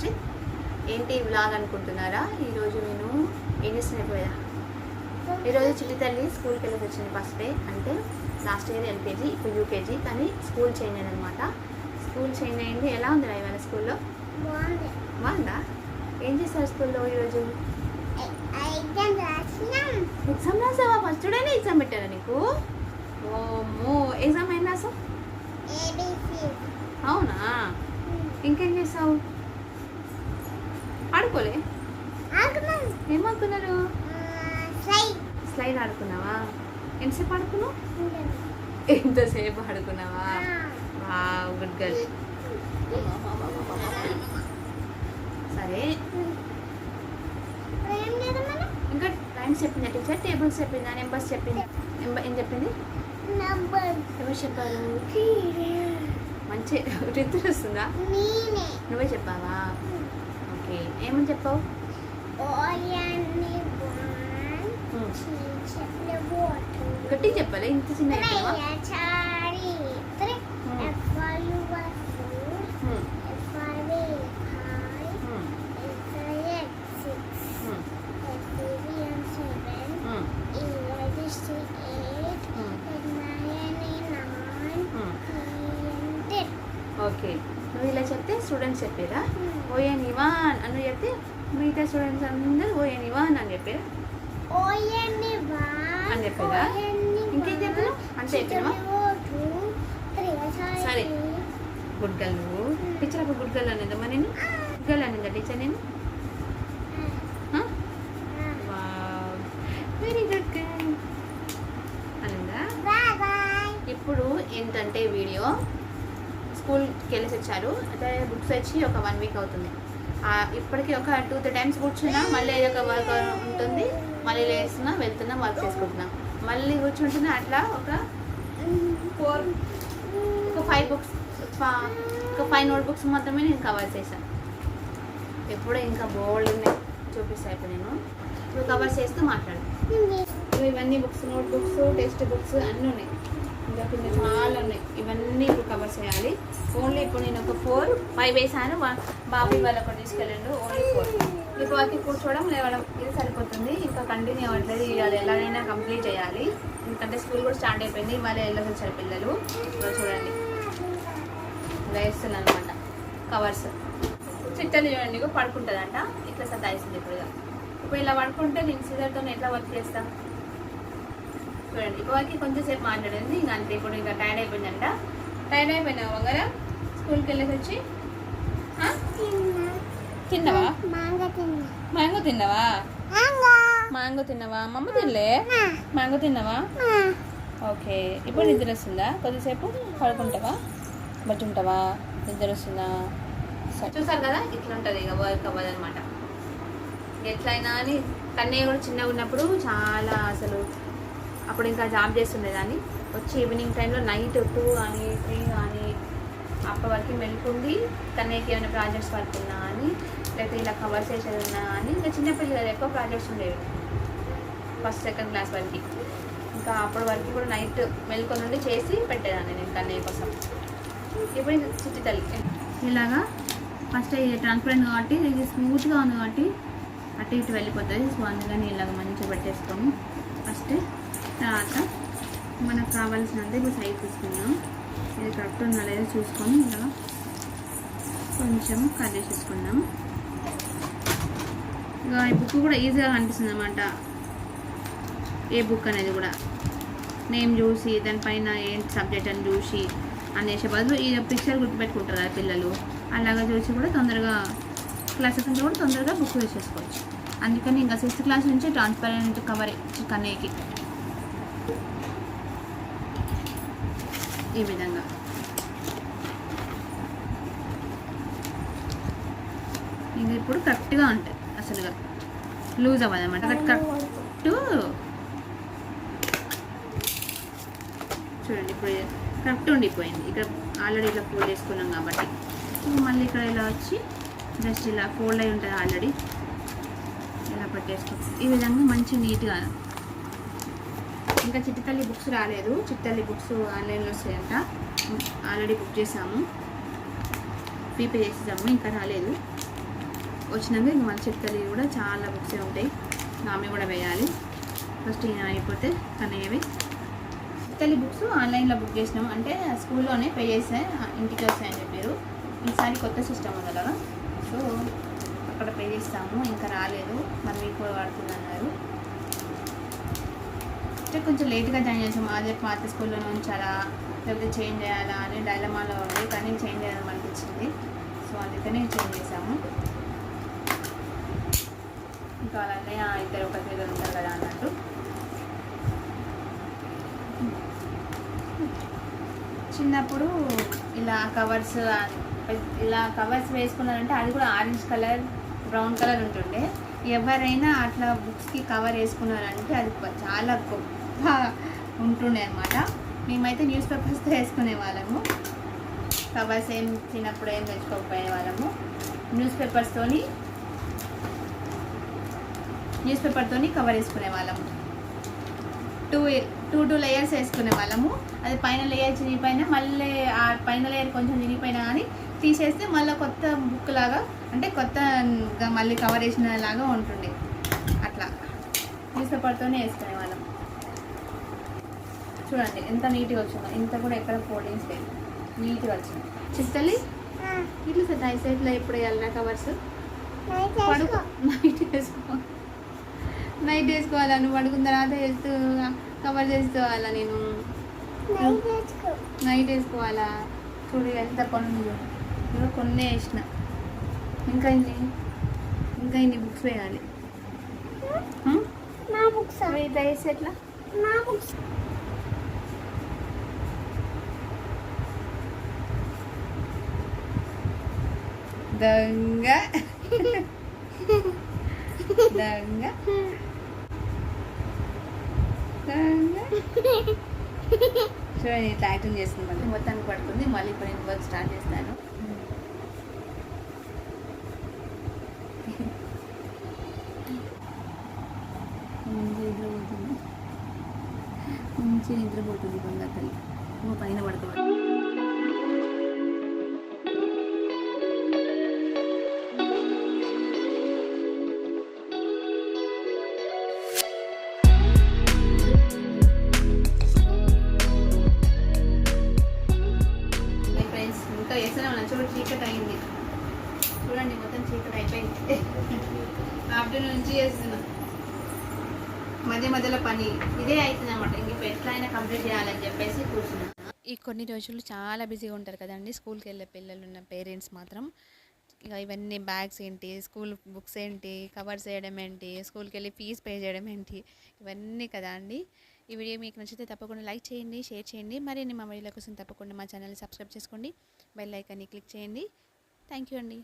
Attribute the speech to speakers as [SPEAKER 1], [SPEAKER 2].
[SPEAKER 1] ఆశ్రిత్ ఏంటి వ్లాగ్ అనుకుంటున్నారా? ఈరోజు నేను ఏం చేస్తున్నా పోయా ఈరోజు చిట్టి తల్లి స్కూల్కి వెళ్ళి వచ్చింది ఫస్ట్ డే అంటే లాస్ట్ ఇయర్ ఎల్కేజీ ఇప్పుడు యూకేజీ కానీ స్కూల్ చేంజ్ అయింది అనమాట స్కూల్ చేంజ్ అయింది. ఎలా ఉంది ఇవాళ స్కూల్లో
[SPEAKER 2] బాగుంది.
[SPEAKER 1] ఏం చేస్తారు స్కూల్లో ఈరోజు
[SPEAKER 2] ఎగ్జామ్
[SPEAKER 1] రాసావా? ఫస్ట్ డేనే ఎగ్జామ్ పెట్టారా నీకు? ఓమో ఎగ్జామ్ ఏం రాసావు? అవునా? ఇంకేం చేసావు ఆడుకోలే? ఏమనుకున్నారు?
[SPEAKER 2] సై
[SPEAKER 1] స్లైడ్ ఆడుకున్నావా? ఎంతసేపు ఆడుకున్నావు? ఎంతసేపు ఆడుకున్నావా? Good girl. సరే.
[SPEAKER 2] ఏం
[SPEAKER 1] ఇంకా టైమ్స్ చెప్పిందా? టీచర్ టేబుల్స్ చెప్పిందా? నెంబర్స్ చెప్పిందా? నెంబర్ ఏం చెప్పింది? ఎవరు చెప్పారు? మంచి రితులు వస్తుందా నువ్వే చెప్పావా? ఏమని చెప్పావు? Hmm.
[SPEAKER 2] చెప్పలే?
[SPEAKER 1] ఇంత చిన్న ఓకే. నువ్వు ఇలా చెప్తే స్టూడెంట్స్ చెప్పారా? ఓఎన్ ఇవాన్ అని చెప్తే మిగతా స్టూడెంట్స్ అందరూ ఓఎన్ ఇవాన్ అని చెప్పారు అని చెప్పారా? ఇంకేం చెప్పారు? అంతే చెప్పినావా? సరే. గుడ్ గర్ల్ నువ్వు టీచర్ అప్పుడు గుడ్ గర్ల్ అనేది మరి నేను గుడ్ గర్ల్ అనిందా టీచర్ నేను వెరీ గుడ్ గర్ల్ అనిందా ఇప్పుడు ఏంటంటే వీడియో స్కూల్కి వెళ్ళేసి వచ్చారు. అంటే బుక్స్ వచ్చి ఒక వన్ వీక్ అవుతుంది. ఇప్పటికీ ఇప్పటికి ఒక టూ త్రీ టైమ్స్ కూర్చున్నా మళ్ళీ ఏదో ఒక వర్క్ ఉంటుంది. మళ్ళీ లేస్తున్నా వెళ్తున్నా వర్క్ చేసుకుంటున్నా. మళ్ళీ కూర్చుంటున్నా అట్లా ఒక ఫోర్ ఒక ఫైవ్ బుక్స్ ఒక ఫైవ్ నోట్ బుక్స్ మాత్రమే నేను కవర్ చేశాను ఎప్పుడో ఇంకా బోల్డ్ ఉన్నాయి. చూపిస్తాను ఇప్పుడు నేను. ఇప్పుడు కవర్ చేస్తూ మాట్లాడు. సో ఇవన్నీ books note books text books అన్నీ ఉన్నాయి. ఇంకా కింద చాలా ఉన్నాయి. ఇవన్నీ ఇప్పుడు కవర్ చేయాలి. ఓన్లీ ఇప్పుడు నేను ఒక ఫోర్ ఫైవ్ వేసాను. బాబు వాళ్ళ ఒకటి తీసుకెళ్ళండు. ఓన్లీ ఫోర్ ఇప్పుడు వాకి కూర్చోవడం లేవడం ఇది సరిపోతుంది. ఇంకా కంటిన్యూ అవ్వట్లేదు. ఇవాళ ఎలాగైనా కంప్లీట్ చేయాలి. ఎందుకంటే స్కూల్ కూడా స్టార్ట్ అయిపోయింది. మళ్ళీ వెళ్ళొచ్చు వచ్చారు పిల్లలు చూడండి. వేస్తున్నాను అనమాట కవర్స్ చిట్టలు చూడండి. పడుకుంటుందంట. ఇట్లా సతాయిస్తుంది ఇప్పుడు ఇక. ఇప్పుడు ఇలా పడుకుంటే నేను సిజర్తో ఎట్లా వర్క్ చేస్తాను చూడండి. ఇప్పటికి కొంచెం సేపు మాట్లాడింది ఇంకా అంతే ఇప్పుడు ఇంకా టైర్డ్ అయిపోయిందంట. టైర్డ్ అయిపోయినావు వంగరా? స్కూల్కి వెళ్ళేసి వచ్చి? తిన్నావా? మ్యాంగో తిన్నావా? మ్యాంగో తిన్నావా? మమ్మ తినలే? మ్యాంగో తిన్నావా? ఓకే. ఇప్పుడు నిద్ర వస్తుందా? కొద్దిసేపు పడుకుంటావా? బట్టి ఉంటావా నిద్ర వస్తుందా? సరే. చూసారు కదా ఇట్లా ఉంటుంది ఇక వర్క్ అవ్వదనమాట ఎట్లయినా అని కన్నయ్య కూడా చిన్నగా ఉన్నప్పుడు చాలా అసలు అప్పుడు ఇంకా జాబ్ చేస్తుండేదాన్ని వచ్చి ఈవినింగ్ టైంలో నైట్ టూ కానీ త్రీ కానీ అప్పటి వరకు మెలుకుండి తనకి ఏమైనా ప్రాజెక్ట్స్ వర్క్ ఉన్నా అని లేకపోతే ఇలా కవర్ చేసేది ఉన్నా అని. ఇంకా చిన్నపిల్లలు కదా ఎక్కువ ప్రాజెక్ట్స్ ఉండేవి. ఫస్ట్ సెకండ్ క్లాస్ వరకు. ఇంకా అప్పటి వరకు కూడా నైట్ మెలుకొని నుండి చేసి పెట్టేదాన్ని నేను కన్నయ్య కోసం. ఇప్పుడు ఇది చిట్టి తల్లి ఇలాగా ఫస్ట్ ఇది ట్రాన్స్పరెంట్ కాబట్టి ఇది స్మూత్గా ఉంది కాబట్టి అటు ఇటు వెళ్ళిపోతుంది. సో అందుకని ఇలాగ మంచిగా పెట్టేసుకోము. ఫస్ట్ తర్వాత మనకు కావాల్సినంత ఇప్పుడు సైజ్ తీసుకుందాం. ఇది కరెక్ట్ ఉందా లేదా చూసుకొని ఇలా కొంచెం కట్ చేసేసుకుందాం. ఇక ఈ బుక్ కూడా ఈజీగా కనిపిస్తుంది అనమాట ఏ బుక్ అనేది కూడా. నేమ్ చూసి దానిపైన ఏంటి సబ్జెక్ట్ అని చూసి అనేసే బదులు ఈ పిక్చర్ గుర్తుపెట్టుకుంటారు కదా పిల్లలు. అలాగా చూసి కూడా తొందరగా క్లాసెస్ నుంచి కూడా తొందరగా బుక్ చేసేసుకోవచ్చు అందుకని ఇంకా సిక్స్త్ క్లాస్ నుంచి ట్రాన్స్పరెంట్ కవర్ కన్నయ్యకి ఈ విధంగా ఇది ఇప్పుడు కరెక్ట్గా ఉంటుంది అసలుగా లూజ్ అవ్వదు అనమాట కరెక్ట్ చూడండి ఇప్పుడు కరెక్ట్ ఉండిపోయింది ఇక్కడ ఆల్రెడీ ఇలా ఫోల్డ్ చేసుకున్నాం కాబట్టి మళ్ళీ ఇక్కడ ఇలా వచ్చి జస్ట్ ఇలా ఫోల్డ్ అయి ఉంటుంది ఆల్రెడీ ఇలా పెట్టేసుకో ఈ విధంగా మంచి నీట్గా ఇంకా చిట్టితల్లి బుక్స్ రాలేదు. చిట్టితల్లి బుక్స్ ఆన్లైన్లో వస్తాయంట. ఆల్రెడీ బుక్ చేసాము. ప్రీపే చేసేసాము ఇంకా రాలేదు. వచ్చినాక ఇంక మన చెప్తారు కూడా చాలా బుక్స్ ఉంటాయి. ఆమె కూడా వేయాలి. ఫస్ట్ ఈయన అయిపోతే కన్నయ్యవి తల్లి బుక్స్ ఆన్లైన్లో బుక్ చేసినాం అంటే స్కూల్లోనే పే చేసే ఇంటికి వస్తాయని చెప్పారు. ఈసారి కొత్త సిస్టమ్ ఉంది కదా. సో అక్కడ పే చేస్తాము. ఇంకా రాలేదు. మరి మీకు కూడా పడుతుందన్నారు అంటే కొంచెం లేట్గా జాయిన్ చేసాం. అదే పాత స్కూల్లో ఉంచాలా లేకపోతే చేంజ్ చేయాలా అని డైలమాలో ఉంది. కానీ చేంజ్ చేయాలని అనిపించింది. సో అందుకనే చేంజ్ చేసాము. ఇంకా అలానే ఇద్దరు ఒక దగ్గర ఉంటారు కదా అన్నట్టు. చిన్నప్పుడు ఇలా కవర్స్ ఇలా కవర్స్ వేసుకున్నారంటే అది కూడా ఆరెంజ్ కలర్ బ్రౌన్ కలర్ ఉంటుండే. ఎవరైనా అట్లా బుక్స్కి కవర్ వేసుకున్నారంటే అది చాలా గొప్ప ఉంటుండే అనమాట మేమైతే న్యూస్ పేపర్స్తో వేసుకునే వాళ్ళము. కవర్స్ ఏం చిన్నప్పుడు ఏం తెచ్చుకోకపోయే వాళ్ళము. న్యూస్ పేపర్స్తోని న్యూస్ పేపర్తోని కవర్ వేసుకునే వాళ్ళము. టూ టూ టూ లేయర్స్ వేసుకునే వాళ్ళము. అది పైన లేయర్ చినిగిపోయినా మళ్ళీ ఆ పైన లేయర్ కొంచెం చినిగిపోయినా కానీ తీసేస్తే మళ్ళీ కొత్త బుక్ లాగా అంటే కొత్తగా మళ్ళీ కవర్ వేసిన లాగా ఉంటుండే. అట్లా. న్యూస్ పేపర్తోనే వేసుకునే చూడండి ఎంత నీట్గా వచ్చిందో ఇంత కూడా ఎక్కడ ఫోల్డింగ్స్ లేదు నీట్గా వచ్చింది. చిత్తలి ఇట్లా సార్ నైట్ సైడ్లో ఎప్పుడు వేయాలన్నా కవర్స్? పడుకో. నైట్ వేసుకో. నైట్ వేసుకోవాలా? నువ్వు పడుకున్న తర్వాత వేస్తూ కవర్ చేసుకోవాలా నేను? నైట్ వేసుకోవాలా? చూడు ఎంత చూడు ఇదిగో కొన్ని వేసిన. ఇంకా ఇన్ని? ఇంకా ఇన్ని బుక్స్ వేయాలి?
[SPEAKER 2] నా బుక్స్?
[SPEAKER 1] ఎట్లా?
[SPEAKER 2] నా బుక్స్?
[SPEAKER 1] దొంగ. దొంగ. దొంగ. చూడండి ఇట్లా యాక్టింగ్ చేస్తుంది మళ్ళీ. మొత్తానికి పడుతుంది. మళ్ళీ ఇప్పుడు నేను వర్క్ స్టార్ట్ చేస్తాను. నిద్రపోతుంది. మంచి నిద్రపోతుంది బంగారు తల్లి. పైన పడుకోవాలి. వేస్తూనే చీకటి అయింది చూడండి మొత్తం చీకటి అయిపోయింది ఆఫ్టర్నూన్ నుంచి చేస్తున్నా. మధ్య మధ్యలో పని ఇదే అవుతుంది అనమాట ఇంక ఎట్లా అయినా కంప్లీట్ చేయాలని చెప్పేసి కూర్చున్నాను ఈ కొన్ని రోజులు చాలా బిజీగా ఉంటారు కదండి. స్కూల్కి వెళ్ళే పిల్లలు ఉన్న పేరెంట్స్ మాత్రం. ఇక ఇవన్నీ బ్యాగ్స్ ఏంటి స్కూల్ బుక్స్ ఏంటి కవర్స్ వేయడం ఏంటి స్కూల్కి వెళ్ళి ఫీజు పే చేయడం ఏంటి ఇవన్నీ కదా అండి. ఈ వీడియో మీకు నచ్చితే తప్పకుండా లైక్ చేయండి షేర్ చేయండి. మరిన్ని మా వీడియోల కోసం తప్పకుండా మా ఛానల్ని సబ్స్క్రైబ్ చేసుకోండి. బెల్ ఐకాన్ని క్లిక్ చేయండి. థ్యాంక్ యూ అండి.